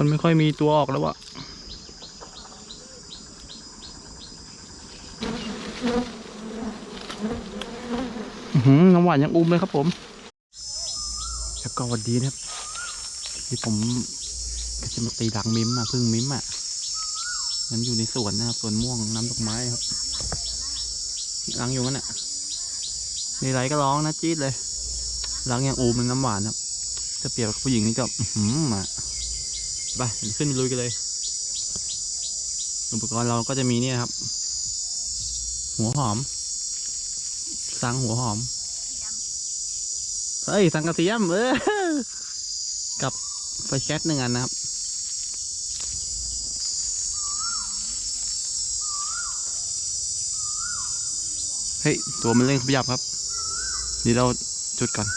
คนไม่ค่อยมีตัวออกแล้ววะหือน้ำหวานยังอุ้มเลยครับผมแล้วก็วัสดีนะครับที่ผมก็จะมาตีหลังมิมอะพึ่งมิมอะมันอยู่ในสวนนะครับสวนม่วงน้ำดอกไม้ครับหลังอยู่นั่นน่ะมีไรก็ร้องนะจี๊ดเลยหลังยังอูมเป็นน้ำหวานครับจะเปรียบกับผู้หญิงนี่ก็อื้อหือมา ไปขึ้นลุยกันเลย อุปกรณ์เราก็จะมีเนี่ยครับ หัวหอมสังหัวหอมเฮ้ยสังกะเสียมเออกับไฟแช็กหนึ่งอันนะครับเฮ้ย ตัวมันเร่งขยับครับ นี่เราจุดก่อน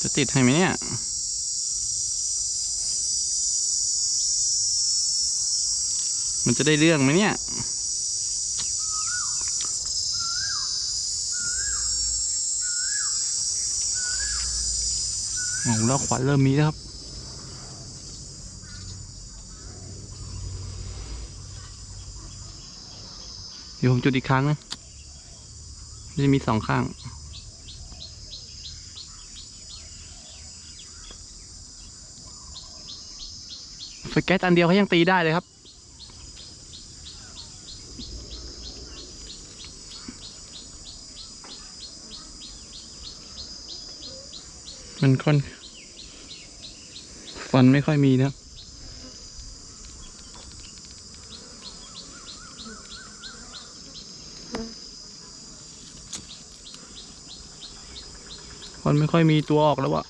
จะติดให้ไหมเนี่ย มันจะได้เรื่องไหมเนี่ย โอ้โหแล้วขวัญเริ่มมีแล้วครับ เดี๋ยวผมจุดอีกครั้งนะมันจะมีสองข้างไฟแก๊สอันเดียวเขายังตีได้เลยครับ มันค่อน ฟันไม่ค่อยมีนะครับฟันไม่ค่อยมีตัวออกแล้วอะ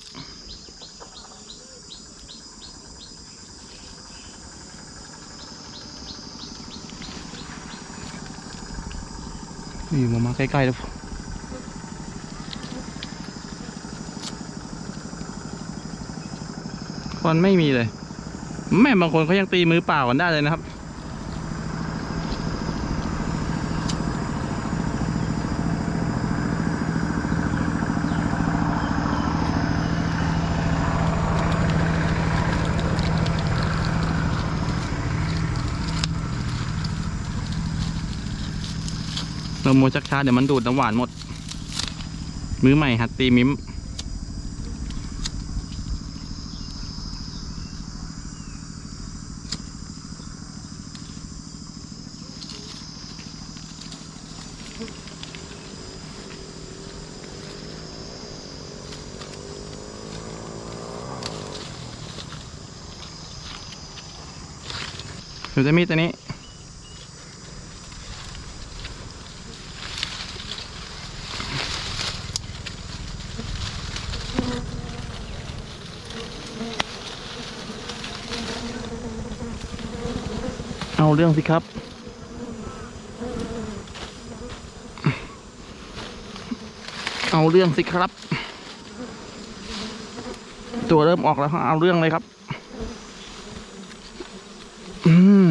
นี่มามาใกล้ๆแล้ว ฟันไม่มีเลย แม่บางคนเขายังตีมือเปล่ากันได้เลยนะครับ เราโมชักช้าเดี๋ยวมันดูดน้ำหวานหมด มือใหม่หัดตีมิม ผมจะมีตัวนี้ เอาเรื่องสิครับเอาเรื่องสิครับ ตัวเริ่มออกแล้วเอาเรื่องเลยครับ อืม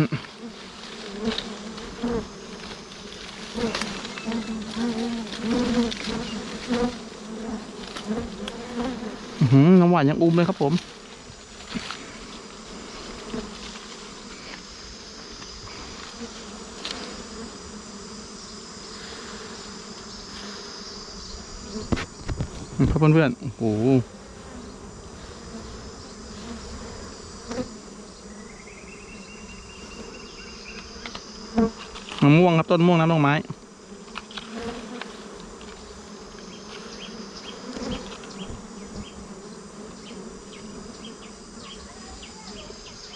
น้ำหวานยังอุ้มเลยครับผมครับเพื่อนๆโอ้โห มะม่วงครับต้นม่วงน้ำดอกไม้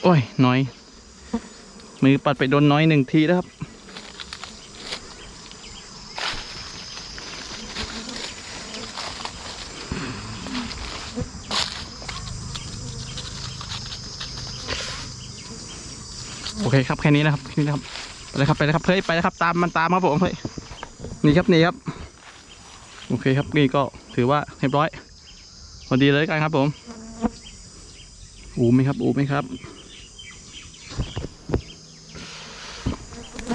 โอ้ย น้อย มือปัดไปโดนน้อยหนึ่งทีแล้วครับ โอเคครับ แค่นี้นะครับ แค่นี้นะครับ เลยครับไปเลยครับเฮ้ยไปเลยครับตามมันตามครับผมเฮ้ยนี่ครับนี่ครับโอเคครับนี่ก็ถือว่าเรียบร้อยพอดีเลยกันครับผมอูไหมครับอูไหมครับ